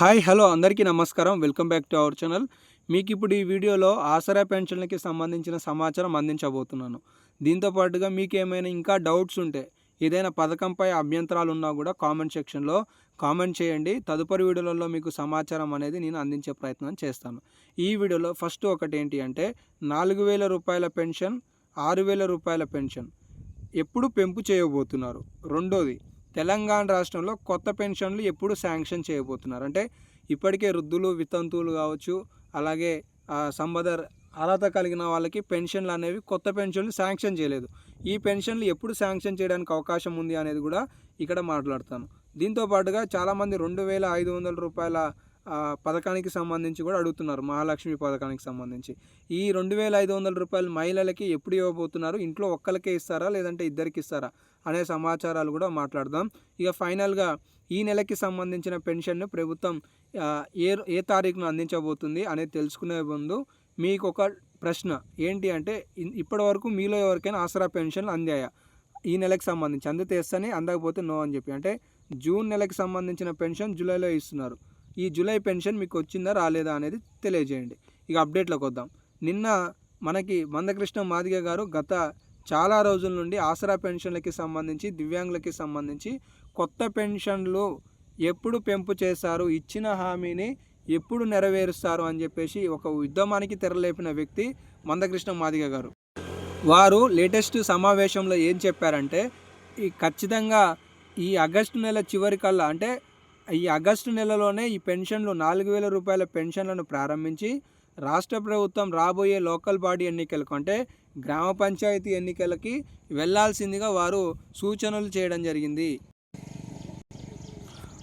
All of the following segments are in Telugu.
హాయ్ హలో అందరికీ నమస్కారం. Welcome back to our channel. మీకు ఇప్పుడు ఈ వీడియోలో ఆసరా పెన్షన్లకి సంబంధించిన సమాచారం అందించబోతున్నాను. దీంతో పాటుగా మీకు ఏమైనా ఇంకా డౌట్స్ ఉంటే ఏదైనా పథకంపై అభ్యంతరాలు ఉన్నా కూడా కామెంట్ సెక్షన్లో కామెంట్ చేయండి. తదుపరి వీడియోలలో మీకు సమాచారం అనేది నేను అందించే ప్రయత్నం చేస్తాను. ఈ వీడియోలో ఫస్ట్ ఒకటి ఏంటి అంటే నాలుగు వేల రూపాయల పెన్షన్ ఆరు వేల రూపాయల పెన్షన్. ఎప్పుడు పెంపు చేయబోతున్నారు? రెండోది తెలంగాణ రాష్ట్రంలో కొత్త పెన్షన్లు ఎప్పుడు శాంక్షన్ చేయబోతున్నారు. అంటే ఇప్పటికే వృద్ధులు వితంతువులు కావచ్చు అలాగే సంబదర్ సంపద అర్హత కలిగిన వాళ్ళకి పెన్షన్లు అనేవి కొత్త పెన్షన్లు శాంక్షన్ చేయలేదు. ఈ పెన్షన్లు ఎప్పుడు శాంక్షన్ చేయడానికి అవకాశం ఉంది అనేది కూడా ఇక్కడ మాట్లాడతాను. దీంతో పాటుగా చాలామంది రెండు వేల ఐదు వందల రూపాయల పథకానికి సంబంధించి కూడా అడుగుతున్నారు. మహాలక్ష్మి పథకానికి సంబంధించి. ఈ రెండు వేల ఐదు వందల రూపాయలు మహిళలకి ఎప్పుడు ఇవ్వబోతున్నారు? ఇంట్లో ఒక్కరికే ఇస్తారా? లేదంటే ఇద్దరికి ఇస్తారా? అనే సమాచారాలు కూడా మాట్లాడదాం. ఇక ఫైనల్గా ఈ నెలకి సంబంధించిన పెన్షన్ను ప్రభుత్వం ఏ ఏ తారీఖున అందించబోతుంది అనేది తెలుసుకునే ముందు మీకు ఒక ప్రశ్న. ఏంటి అంటే ఇప్పటి వరకు మీలో ఎవరికైనా ఆసరా పెన్షన్లు అందాయా? ఈ నెలకు సంబంధించి. అందితే ఇస్తేనే అందకపోతే నో అని చెప్పి. అంటే జూన్ నెలకు సంబంధించిన పెన్షన్ జూలైలో ఇస్తున్నారు. ఈ జూలై పెన్షన్ మీకు వచ్చిందా రాలేదా అనేది తెలియజేయండి. ఇక అప్డేట్లోకి వద్దాం. నిన్న మనకి మందకృష్ణ మాదిగ గారు గత చాలా రోజుల నుండి ఆసరా పెన్షన్లకి సంబంధించి దివ్యాంగులకి సంబంధించి కొత్త పెన్షన్లు ఎప్పుడు పెంపు చేశారు ఇచ్చిన హామీని ఎప్పుడు నెరవేరుస్తారు అని చెప్పేసి ఒక ఉద్యమానికి తెరలేపిన వ్యక్తి మందకృష్ణ మాదిగ గారు. వారు లేటెస్ట్ సమావేశంలో ఏం చెప్పారంటే ఈ ఖచ్చితంగా ఈ ఆగస్టు నెల చివరి కల్లా అంటే ఈ ఆగస్టు నెలలోనే ఈ పెన్షన్లు నాలుగు వేల రూపాయల పెన్షన్లను ప్రారంభించి రాష్ట్ర ప్రభుత్వం రాబోయే లోకల్ బాడీ ఎన్నికలకు అంటే గ్రామ పంచాయతీ ఎన్నికలకి వెళ్ళాల్సిందిగా వారు సూచనలు చేయడం జరిగింది.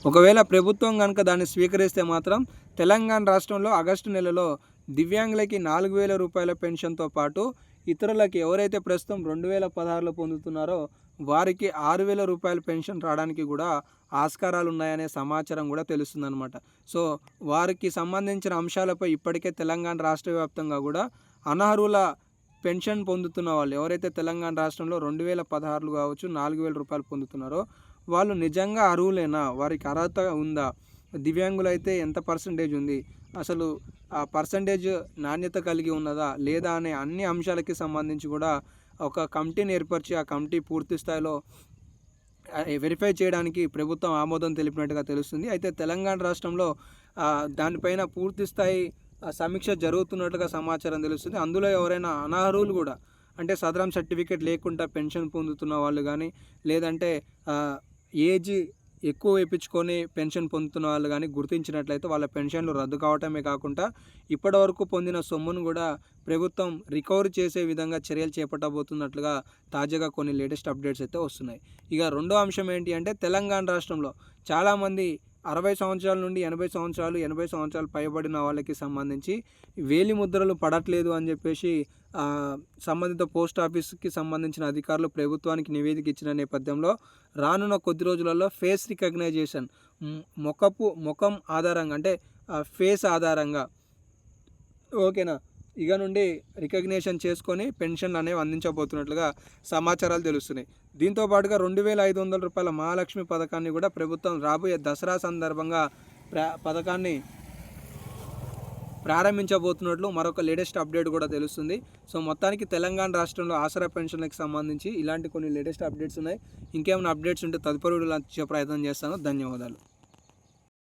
ఒకవేళ ప్రభుత్వం కనుక దాన్ని స్వీకరిస్తే మాత్రం తెలంగాణ రాష్ట్రంలో ఆగస్టు నెలలో దివ్యాంగులకి నాలుగు వేల రూపాయల పెన్షన్తో పాటు ఇతరులకి ఎవరైతే ప్రస్తుతం రెండు వేల పదహారులో పొందుతున్నారో వారికి ఆరు వేల రూపాయల పెన్షన్ రావడానికి కూడా ఆస్కారాలు ఉన్నాయనే సమాచారం కూడా తెలుస్తుందన్నమాట. సో వారికి సంబంధించిన అంశాలపై ఇప్పటికే తెలంగాణ రాష్ట్ర వ్యాప్తంగా కూడా అనర్హుల పెన్షన్ పొందుతున్న వాళ్ళు ఎవరైతే తెలంగాణ రాష్ట్రంలో రెండు వేల పదహారులు కావచ్చు నాలుగు వేల రూపాయలు పొందుతున్నారో వాళ్ళు నిజంగా అర్హులేనా? వారికి అర్హత ఉందా? దివ్యాంగులైతే ఎంత పర్సంటేజ్ ఉంది? అసలు పర్సంటేజ్ నాణ్యత కలిగి ఉన్నదా లేదా అనే అన్ని అంశాలకి సంబంధించి కూడా ఒక కమిటీని ఏర్పరిచి ఆ కమిటీ పూర్తి స్థాయిలో వెరిఫై చేయడానికి ప్రభుత్వం ఆమోదం తెలిపినట్టుగా తెలుస్తుంది. అయితే తెలంగాణ రాష్ట్రంలో దానిపైన పూర్తి స్థాయి సమీక్ష జరుగుతున్నట్టుగా సమాచారం తెలుస్తుంది. అందులో ఎవరైనా అనర్హులు కూడా అంటే సదరం సర్టిఫికేట్ లేకుండా పెన్షన్ పొందుతున్న వాళ్ళు కానీ లేదంటే ఏజ్ ఎక్కువ వేయించుకొని పెన్షన్ పొందుతున్న వాళ్ళు కానీ గుర్తించినట్లయితే వాళ్ళ పెన్షన్లు రద్దు కావటమే కాకుండా ఇప్పటివరకు పొందిన సొమ్మును కూడా ప్రభుత్వం రికవరీ చేసే విధంగా చర్యలు చేపట్టబోతున్నట్లుగా తాజాగా కొన్ని లేటెస్ట్ అప్డేట్స్ అయితే వస్తున్నాయి. ఇక రెండో అంశం ఏంటి అంటే తెలంగాణ రాష్ట్రంలో చాలామంది అరవై సంవత్సరాల నుండి ఎనభై సంవత్సరాలు ఎనభై సంవత్సరాలు పైబడిన వాళ్ళకి సంబంధించి వేలి ముద్రలు పడట్లేదు అని చెప్పేసి సంబంధిత పోస్ట్ ఆఫీస్కి సంబంధించిన అధికారులు ప్రభుత్వానికి నివేదిక ఇచ్చిన నేపథ్యంలో రానున్న కొద్ది రోజులలో ఫేస్ రికగ్నైజేషన్ ముఖపు ముఖం ఆధారంగా అంటే ఫేస్ ఆధారంగా. ఓకేనా? ఇక నుండి రికగ్నేషన్ చేసుకొని పెన్షన్లు అనేవి అందించబోతున్నట్లుగా సమాచారాలు తెలుస్తున్నాయి. దీంతో పాటుగా రెండు వేల ఐదు వందల రూపాయల మహాలక్ష్మి పథకాన్ని కూడా ప్రభుత్వం రాబోయే దసరా సందర్భంగా ప్రా పథకాన్ని ప్రారంభించబోతున్నట్లు మరొక లేటెస్ట్ అప్డేట్ కూడా తెలుస్తుంది. సో మొత్తానికి తెలంగాణ రాష్ట్రంలో ఆసరా పెన్షన్లకు సంబంధించి ఇలాంటి కొన్ని లేటెస్ట్ అప్డేట్స్ ఉన్నాయి. ఇంకేమైనా అప్డేట్స్ ఉంటే తదుపరి వీడియోలో అందించే ప్రయత్నం చేస్తాను. ధన్యవాదాలు.